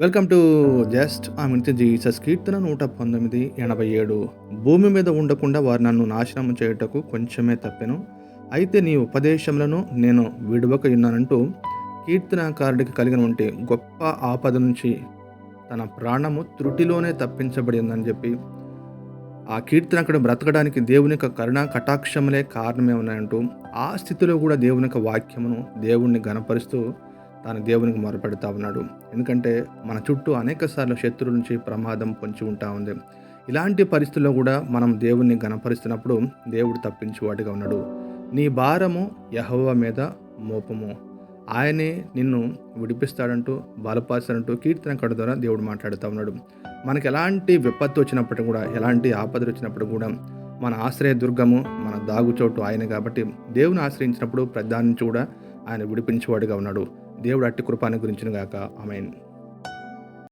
Welcome to just ఆమె Jesus కీర్తన నూట పంతొమ్మిది ఎనభై ఏడు. భూమి మీద ఉండకుండా వారు నన్ను నాశనం చేయుటకు కొంచెమే తప్పెను. అయితే నీ ఉపదేశములను నేను విడువక ఉన్నానంటూ కీర్తనకారుడికి కలిగిన వంటి గొప్ప ఆపద నుంచి తన ప్రాణము త్రుటిలోనే తప్పించబడిందని చెప్పి ఆ కీర్తనకుడు బ్రతకడానికి దేవుని యొక్క కరుణ కటాక్షములే కారణమే ఉన్నాయంటూ ఆ స్థితిలో కూడా దేవుని యొక్క వాక్యమును దేవుణ్ణి గనపరుస్తూ తాను దేవునికి మొరపెడతా ఉన్నాడు. ఎందుకంటే మన చుట్టూ అనేక సార్లు శత్రువుల నుంచి ప్రమాదం పొంచి ఉంటా ఉంది. ఇలాంటి పరిస్థితుల్లో కూడా మనం దేవుణ్ణి గణపరుస్తున్నప్పుడు దేవుడు తప్పించేవాడిగా ఉన్నాడు. నీ భారము యహోవ మీద మోపము. ఆయనే నిన్ను విడిపిస్తాడంటూ బలపరుస్తాడంటూ కీర్తన కడ ద్వారా దేవుడు మాట్లాడుతూ ఉన్నాడు. మనకు ఎలాంటి విపత్తు వచ్చినప్పుడు కూడా ఎలాంటి ఆపదలు వచ్చినప్పుడు కూడా మన ఆశ్రయ దుర్గము మన దాగుచోటు ఆయన కాబట్టి దేవుని ఆశ్రయించినప్పుడు ప్రధాని కూడా ఆయన విడిపించేవాడుగా ఉన్నాడు. దేవుడు అట్టి కృపాన్ని గురించిన గాక. ఆమెన్.